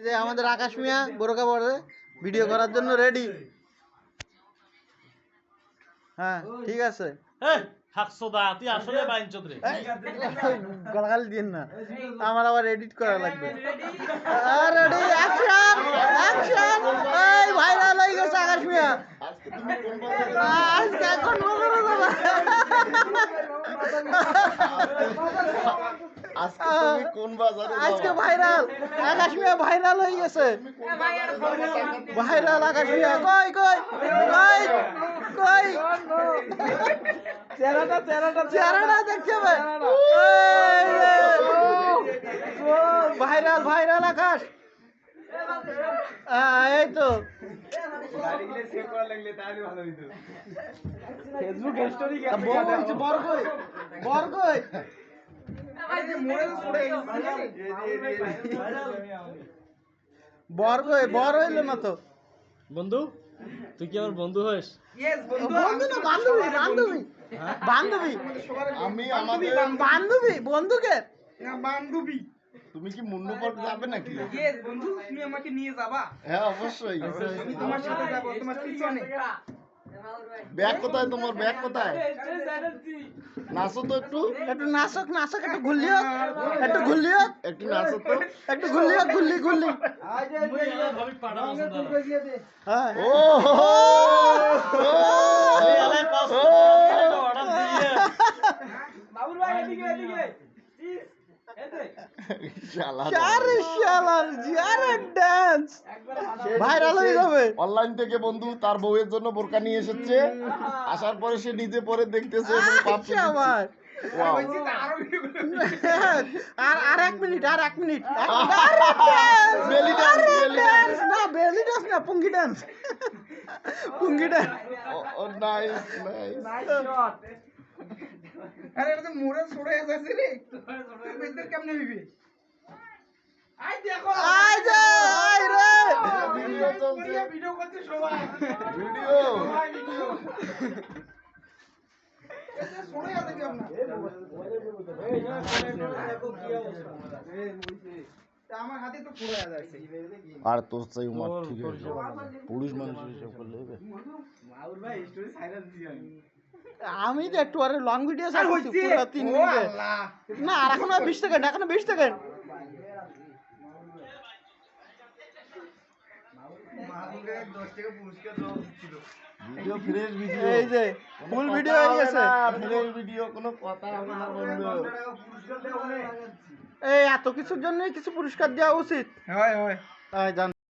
এই যে আমাদের আকাশ মিয়া বোরকা পরে ভিডিও করার জন্য রেডি হ্যাঁ ঠিক আছে। এই থাকছো দা তুই আসলে বাইন চৌধুরী। গলাগালি দিন না। আমার আবার এডিট করা লাগবে। রেডি অ্যাকশন অ্যাকশন এই ভাইরাল হয়ে গেছে আকাশ মিয়া। আজকে এখন বলো না বাবা। আজকে তুমি কোন বাজারে ভাইরাল। আকাশ মিয়া ভাইরাল হয়ে গেছে। ভাইরাল আকাশ মিয়া কই কই কই কই? চেহারাটা চেহারাটা চেহারাটা দেখতে ভাইরাল ভাইরাল আকাশ। এই তো। বর বলছি, বর কই? বর কই? বর বর হইল না তো? বন্ধু তুই কি আমার বন্ধু হইস বন্ধু না বান্ধবী বান্ধবী। বান্ধবী? আমি আমাদের বান্ধবী। বন্ধুকে? বান্ধবী। তুমি কি মুন্নু পার্ক যাবে নাকি? বন্ধু তুমি আমাকে নিয়ে যাবা। হ্যাঁ অবশ্যই। আমি তোমার সাথে যাব তোমার পিছনে। ব্যাগ কোথায় তোমার? ব্যাগ কোথায়? নাচো তো একটু। একটু নাচক নাচক একটু ঘুরলি হোক একটু ঘুরলি হোক। একটু নাচো তো। একটু ঘুরলি হোক ঘুরলি ঘুরলি হ্যাঁ। ও দিয়ে বাবুর ভাই এদিকে এদিকে শালা আরে শালার জি আরে ডান্স ভাইরাল হয়ে যাবে। অনলাইন থেকে বন্ধু তার বউয়ের জন্য বোরকা নিয়ে এসেছে। আসার পরে সে নিজে পরে দেখতেছে আচ্ছা আমার। ওয়াও আরও আর এক মিনিট আর এক মিনিট। belly dance. না বেলি ডান্স না পুঙ্গি dance পুঙ্গি dance oh nice nice আরে এটা তো মোড়ে সরে যাচ্ছে রে। বেদের কেমনে হইবে আর তোর চাই উমার ঠিক আছে। পুরুষ মানুষ হিসেবে করলে আমি। আমি তো একটু আরে লং ভিডিও পুরো তিন ও না আর এখন বিশ সেকেন্ড এখন বিশ সেকেন্ড। ভিডিও ফ্রেশ ভিডিও এই যে ফুল ভিডিও হয়ে গেছে। ফ্রেশ ভিডিও কোনো কথা হবে না বন্ধু। এই এত কিছুর জন্যই কিছু পুরস্কার দেওয়া উচিত? হয় হয়। জান।